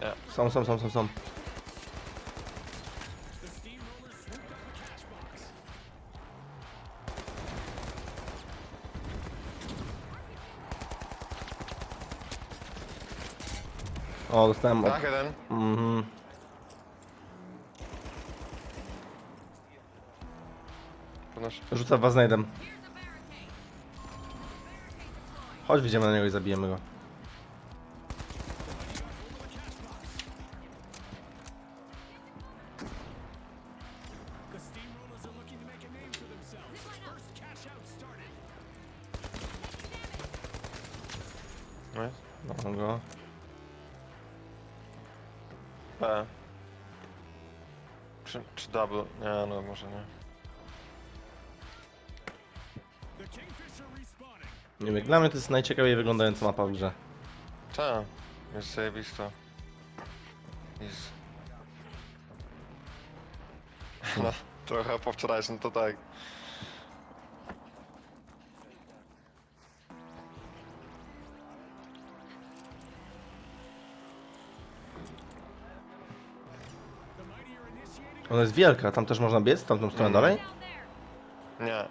Nie. Są, są, są, są, są. O, dostałem od... Tak, jeden. Mhm. Podnoś. Rzucę was znajdem. Chodź, wyjdziemy na niego i zabijemy go. No. No go. B. Czy, czy double? Nie, no może nie. Nie wiem, dla mnie to jest najciekawiej wyglądająca mapa w grze. Ta. Jest zajebista. Jest. No, trochę po wczorajszym to tak. Ona jest wielka, tam też można biec, tamtą stronę Mhm. dalej? Nie.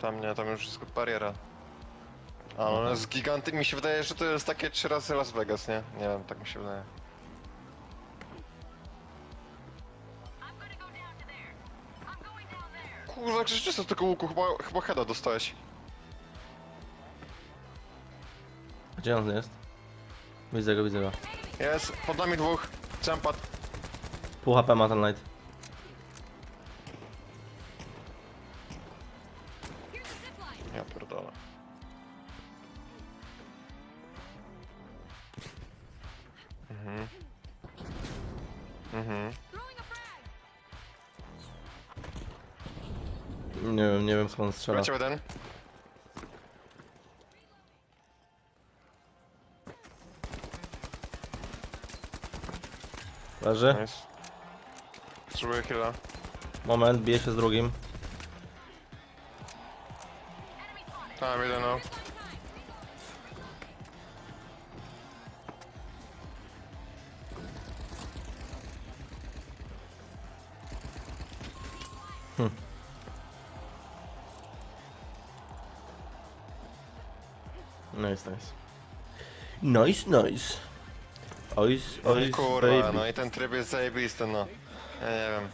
Tam nie, tam już wszystko bariera. A ona jest giganty. Mi się wydaje, że to jest takie trzy razy Las Vegas, nie? Nie wiem, tak mi się wydaje. Kurwa, rzeczywiście z tego łuku chyba, chyba heada dostałeś. Gdzie on jest? Widzę go, widzę go. Jest, pod nami dwóch. Jumpat. Pół HP ma ten light. Ja pierdolę. Mhm. Mhm. Nie wiem, nie wiem skąd on strzela. Leciał jeden. Leży. Nice. Potrzebuję heala. Moment, bije się z drugim. Tam, jeden no. Nice, nice. Nice, nice. No i ojs, kurwa, baby. no i ten tryb jest zajebisty, no. Ja nie wiem.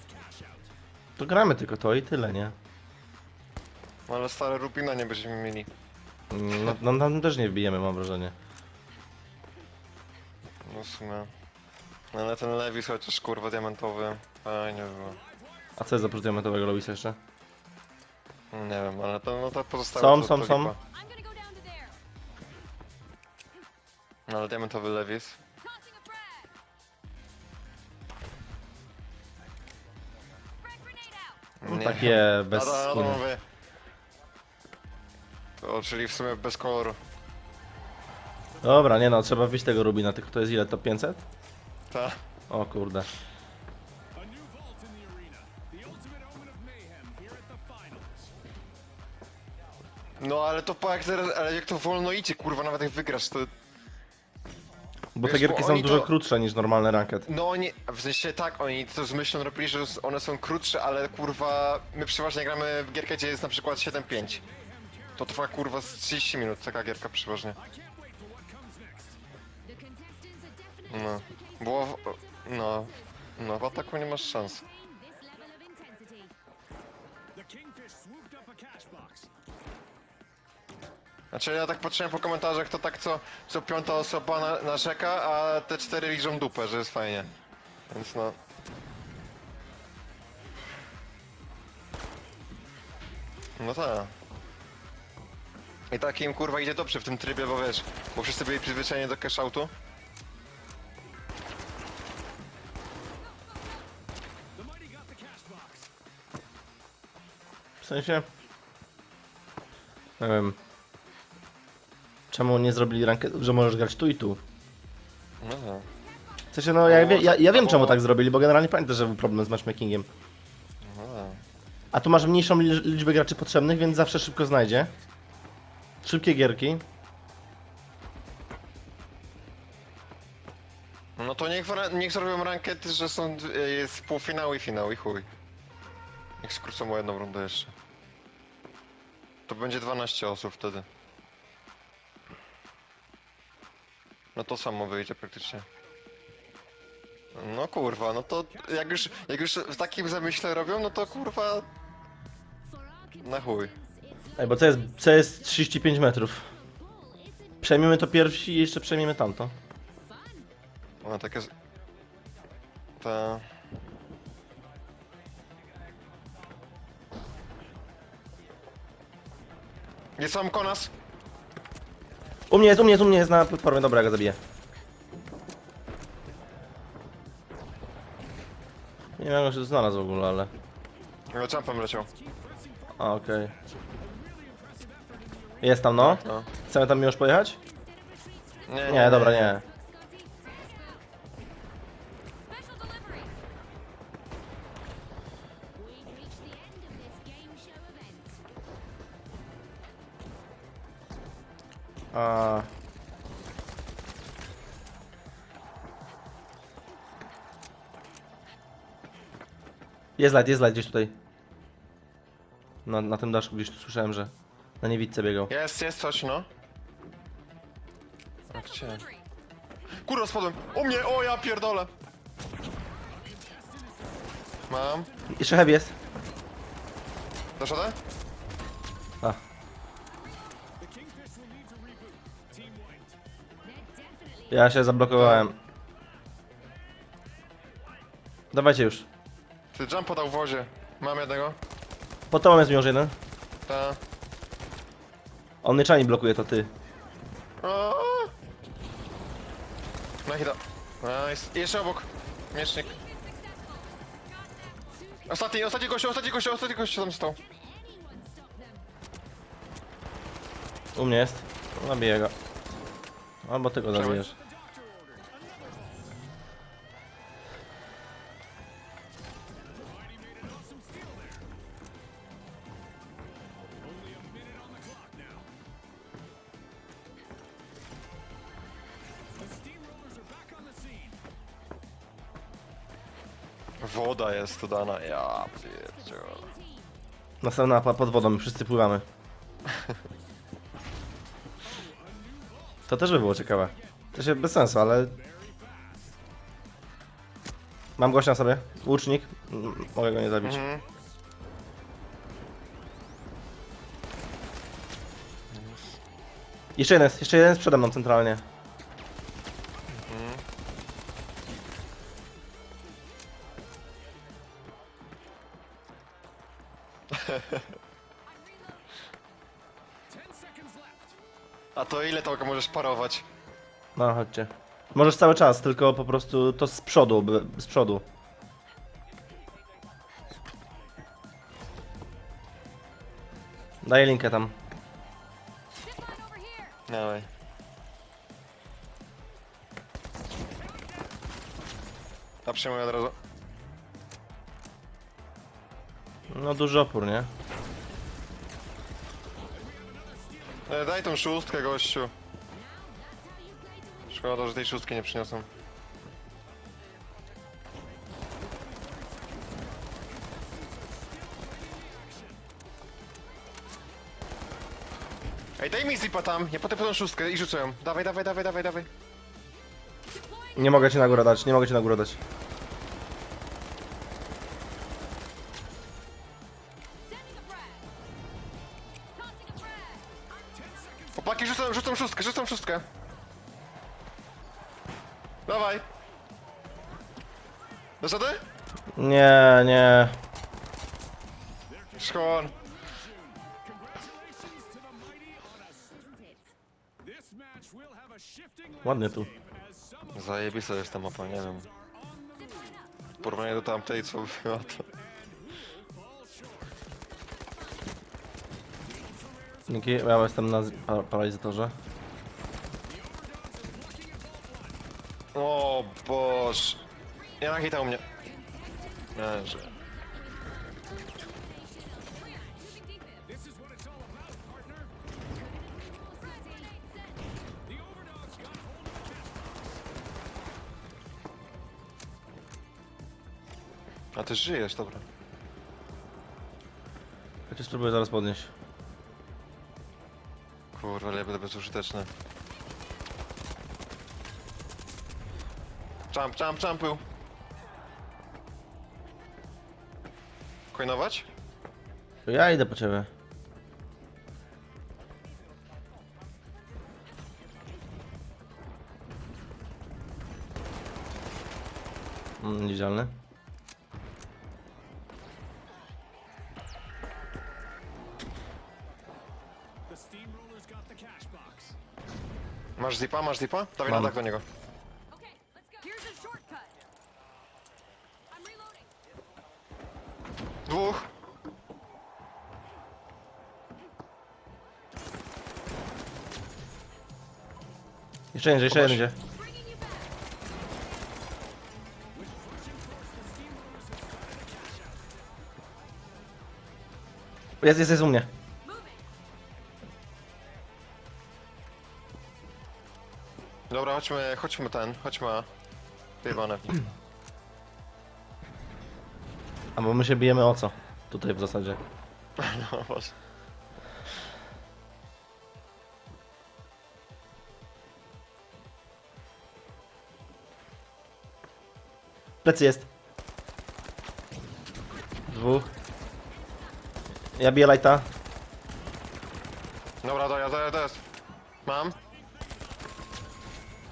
To gramy tylko to i tyle, nie? No ale stare Rubina nie będziemy mieli. No, no tam też nie wbijemy, mam wrażenie. No w sumie. No ale ten Levis chociaż kurwa diamentowy. Fajnie było. A co jest oprócz diamentowego Lobisa jeszcze? Nie wiem, ale to no to pozostałe Są, to, są, to są. lipa. I'm gonna go down to there. No ale diamentowy Levis. Nie. Takie bez No no skóry. To, czyli w sumie bez koloru. Dobra, nie no, trzeba wyjść tego Rubina, tylko to jest ile, to 500? Ta. O kurde. A new vault in the arena. The ultimate omen of mayhem here at the finals. No ale to po jak ale jak to wolno idzie, kurwa, nawet jak wygrasz, to... Bo te Wiesz, gierki bo są oni dużo to- krótsze niż normalny ranket. No oni, w sensie tak, oni to z myślą robili, że one są krótsze, ale kurwa, my przeważnie gramy w gierkę, gdzie jest na przykład 7-5. To trwa kurwa z 30 minut, taka gierka przeważnie. No. Było, w, no, no w ataku nie masz szans. Znaczy ja tak patrzyłem po komentarzach, to tak co, co piąta osoba na, narzeka, a te cztery liczą dupę, że jest fajnie. Więc no... No tak. I takim kurwa idzie dobrze w tym trybie, bo wiesz, bo wszyscy byli przyzwyczajeni do cash. W sensie... Nie wiem... Czemu nie zrobili ranketów, że możesz grać tu i tu? No. W sensie, no ja, wie, ja, ja wiem czemu tak zrobili, bo generalnie pamiętam, że był problem z matchmakingiem. No. A tu masz mniejszą li- liczbę graczy potrzebnych, więc zawsze szybko znajdzie. Szybkie gierki. No to niech, niech zrobią rankety, że są jest półfinał i finał i chuj. Niech skrócą o jedną rundę jeszcze. To będzie 12 osób wtedy. No to samo wyjdzie praktycznie. No kurwa, no to jak już, jak już w takim zamyśle robią, no to kurwa na chuj. Ej, bo co jest, co jest 35 metrów? Przejmiemy to pierwsi i jeszcze przejmiemy tamto. Ona takie... z- Ta... Jest sam konas? U mnie jest, u mnie jest, u mnie jest na platformie, dobra, ja go zabiję. Nie wiem, jak się znalazł w ogóle, ale... No, jumpem leciał. A, okej. Jest tam, no. No. Chcemy tam już pojechać? Nie, Nie, dobra, nie. A... Jest light, jest light gdzieś tutaj. Na, na tym daszku gdzieś tu słyszałem, że na niewidce biegał. Jest, jest coś, no. A gdzie? Kurwa, spadłem! O mnie! O, ja pierdolę! Mam. Jeszcze heavy jest. Dasz radę? Ja się zablokowałem. Dawajcie już. Ty jump podał w wozie. Mam jednego. Po tobą jest miąż jeden. Ta. On myczami blokuje, to ty. O! Na hita. Nice. Jeszcze obok. Miecznik. Ostatni, ostatni gościu, ostatni gościu, ostatni gościu tam stał. U mnie jest. Zabiję go. Albo ty go zabijesz. Woda jest tu dana. Ja pierdzielę. Następna pod wodą, my wszyscy pływamy. To też by było ciekawe. To się bez sensu, ale... Mam gościa na sobie. Łucznik. Mogę go nie zabić. Mhm. Jeszcze jeden jest, jeszcze jeden jest przede mną centralnie. A to ile to możesz parować? No, chodźcie. Możesz cały czas, tylko po prostu to z przodu, by- z przodu. Daję linkę tam. Zip line over here. Dawaj. A przyjmuję od razu. No duży opór, nie? E, daj tą szóstkę, gościu. Szkoda, że tej szóstki nie przyniosą. Ej, daj mi zipa tam, ja potem tą szóstkę i rzucę ją. Dawaj, dawaj, dawaj, dawaj, dawaj. Nie mogę cię na górę dać, nie mogę cię na górę dać. It? This match will have a shifting Ładnie tu. Zajebista jest ta mapa, nie wiem. W porównaniu do tamtej, co była to... Dzięki, ja jestem na z- pa paralizatorze. O boż. Nie na u mnie. A ty żyjesz, dobra. Ja cię spróbuję zaraz podnieść. Kurwa, ale ja będę bezużyteczny. Jump, jump był. Coinować? To ja idę po ciebie. Mm, Niewidzialny. Masz zipa, masz zipa? Dawaj na dach do niego. Dwóch. Jeszcze jeden, jeszcze jeden idzie. Jest, jest, jest u mnie. Dobra, chodźmy, chodźmy ten, chodźmy. Wyjebane. A bo my się bijemy o co? Tutaj w zasadzie. No właśnie. Plecy jest. Dwóch. Ja biję lighta. Dobra, dojazd, dojazd, dojazd. Mam.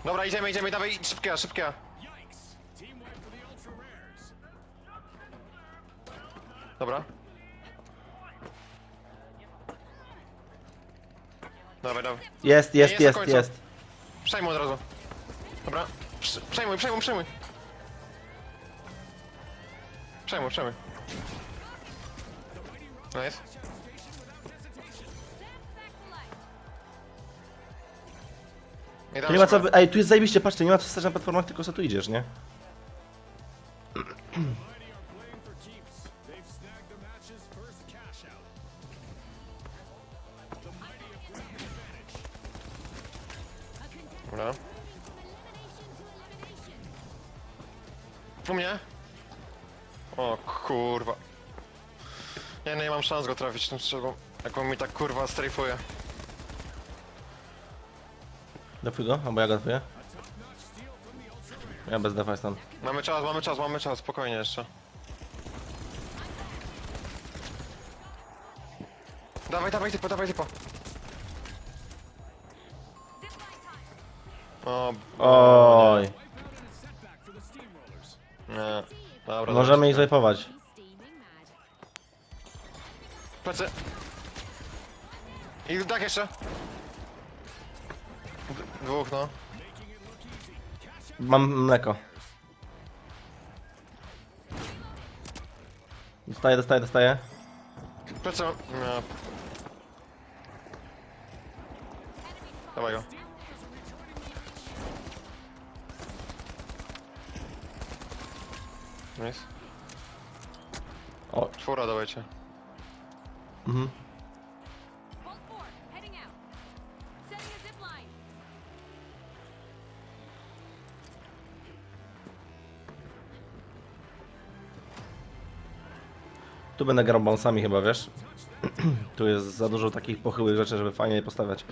Dobra, idziemy, idziemy, dawaj, szybkie, szybkie. Dobra. Dawaj, dawaj. Jest, jest, jest jest, końcu. jest. Przejmuj od razu. Dobra. Prze- Przejmuj, przejmuj, przejmuj. Przejmuj, przejmuj. To life. I Tu nie ma co... Ej, tu jest zajebiście, patrzcie, nie ma co stać na platformach, tylko co tu idziesz, nie? Szans go trafić tym strzelbą. Jak on mi tak kurwa strajfuje. Defuj go, albo ja go defuję. Ja bez defa jestem. Mamy czas, mamy czas, mamy czas, spokojnie jeszcze. Dawaj, dawaj typo, dawaj typo. O, Oj. Nie. Dobra, Możemy ich zajpować. Plecy. I tak jeszcze. D dwóch, no. Mam mleko. Dostaję, dostaję, dostaję. Plecy. Nie. Dawaj go. Nice. O, Czwóra dawajcie. Mhm. Bolt four, heading out. Setting a zip line. Tu będę grał bounce'ami chyba, wiesz? tu jest za dużo takich pochyłych rzeczy, żeby fajnie je postawiać.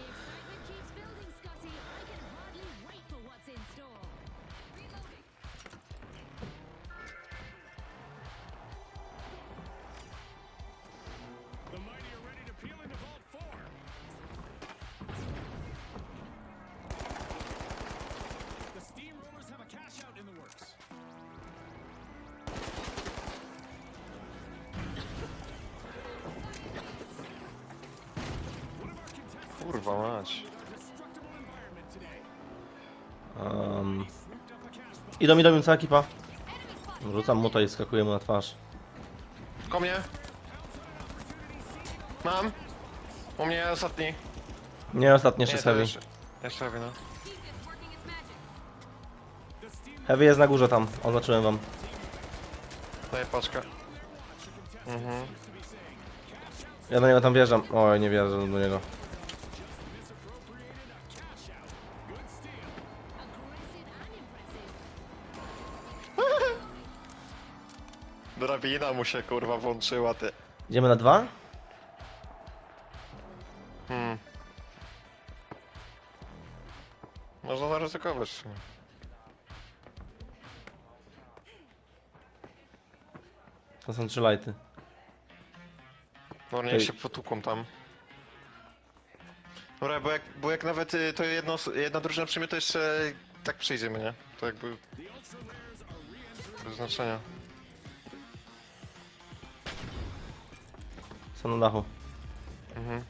Kurwa mać. Um, idą, idą, cała ekipa. Rzucam mu to i skakuję mu na twarz. Ko mnie. Mam. U mnie ostatni. Nie, ostatni jeszcze to heavy. Jeszcze, jeszcze heavy, no. Heavy jest na górze tam, oznaczyłem wam. Daję paczkę. Mhm. Ja do niego tam wjeżdżam. Oj, nie wjeżdżam do niego. Drabina mu się kurwa włączyła, ty. Idziemy na dwa? Hmm. Można zaryzykować. w sumie. To są trzy lighty. No niech Ej. się potłuką tam. Dobra, bo jak, bo jak nawet y, to jedno, jedna drużyna przyjmie, to jeszcze tak przejdziemy, nie? To jakby... Bez znaczenia. Są na dachu. Mhm.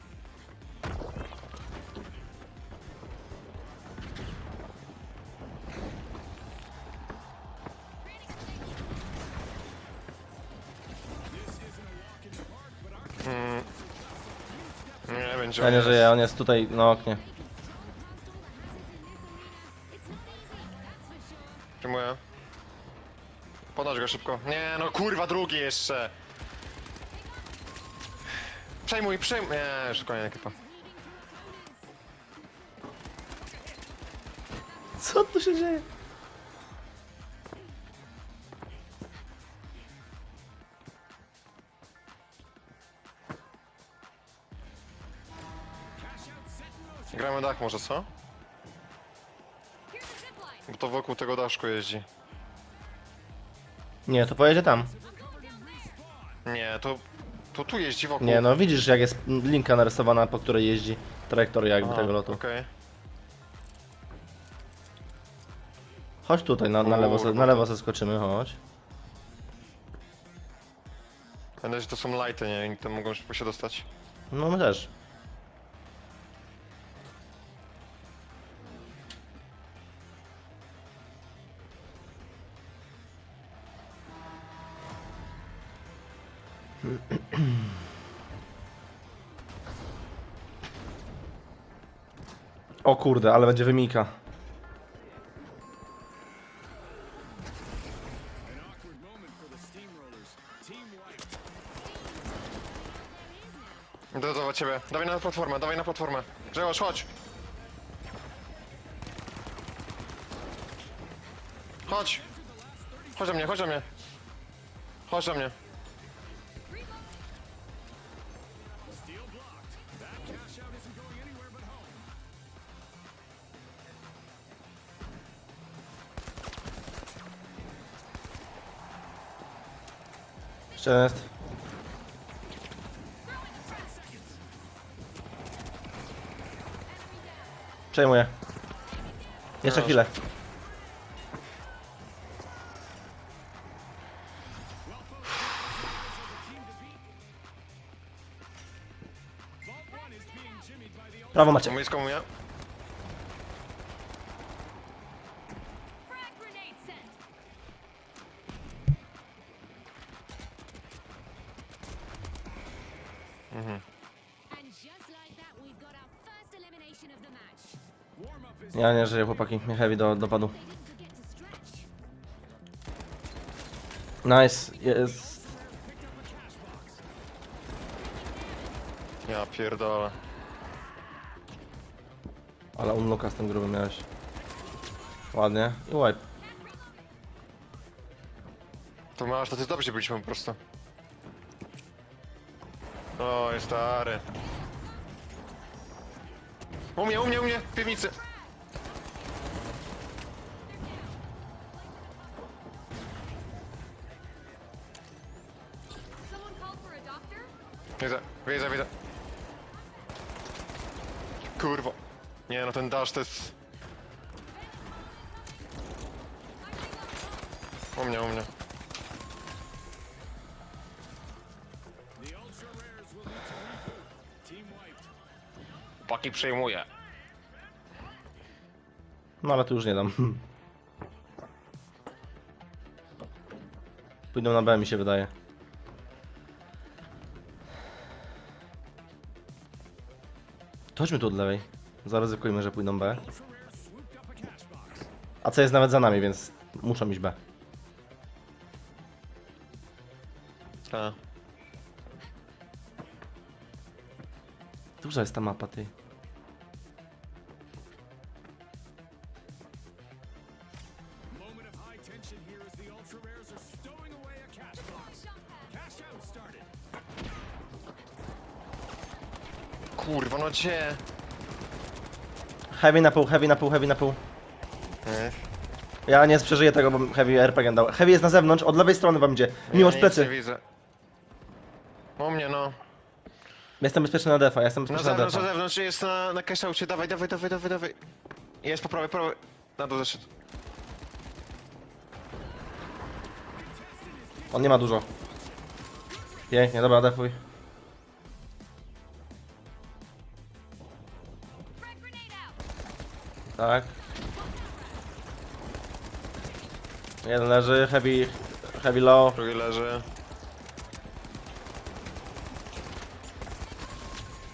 Mm. Nie będzie. Ja nie żyję, on jest tutaj na oknie. Przyjmuję. Podać go szybko. Nie no kurwa drugi jeszcze. Przejmuj, przejmuj. Nie, już koniec ekipa. Co tu się dzieje? Gramy dach może, co? Bo to wokół tego daszku jeździ. Nie, to pojedzie tam. Nie, to... To tu jeździ wokół. Nie, no widzisz jak jest linka narysowana, po której jeździ trajektoria jakby A, tego lotu. Okej. Chodź tutaj, na, na, lewo, se- na lewo zeskoczymy, chodź. Pamiętaj, że to są lighty, nie? I tam mogą szybko się dostać. No my też. Kurde, ale będzie wymika. Wiped. Idę do ciebie. Dawaj na platformę, dawaj na platformę. Grzegorz, chodź. Chodź. Chodź do mnie, chodź do mnie. Chodź do mnie. Jeszcze jest. Przejmuję. Jeszcze Proszę. chwilę. Vault 1 is being jimmied by the Prawo macie. Blisko mnie. Frag Ja nie żyję, chłopaki. Mnie heavy do, stretch. Nice, jest. Ja pierdolę. Ale unlocka z tym grubym miałeś. Ładnie. I wipe. To masz, to ty dobrze byliśmy po prostu. Oj, stary. U mnie, u mnie, u mnie, w piwnicy. Widzę, widzę. Kurwa. Nie no, ten dash to jest... U mnie, u mnie. Paki przejmuje. No ale tu już nie dam. Pójdą na B mi się wydaje. To Chodźmy tu od lewej. Zaryzykujmy, że pójdą B. A cash box. A C jest nawet za nami, więc muszą iść B. Tak. Duża jest ta mapa, ty. Kurwa, no gdzie? Heavy na pół, heavy na pół, heavy na pół. Nie, Ja nie przeżyję tego, bo heavy RPG dał. Heavy jest na zewnątrz, od lewej strony wam idzie. Ja nic nie plecy. widzę. U mnie no. Jestem bezpieczny na defa, jestem Na bezpieczny na zewnątrz, na defa. zewnątrz jest na, na cashoucie, dawaj, dawaj, dawaj, dawaj, dawaj. Jest po prawej, prawej. Na dół zeszedł. On nie ma dużo. Pięknie, dobra, defuj. Tak. Jeden leży, heavy, heavy low. Drugi leży.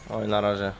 Oj, na razie.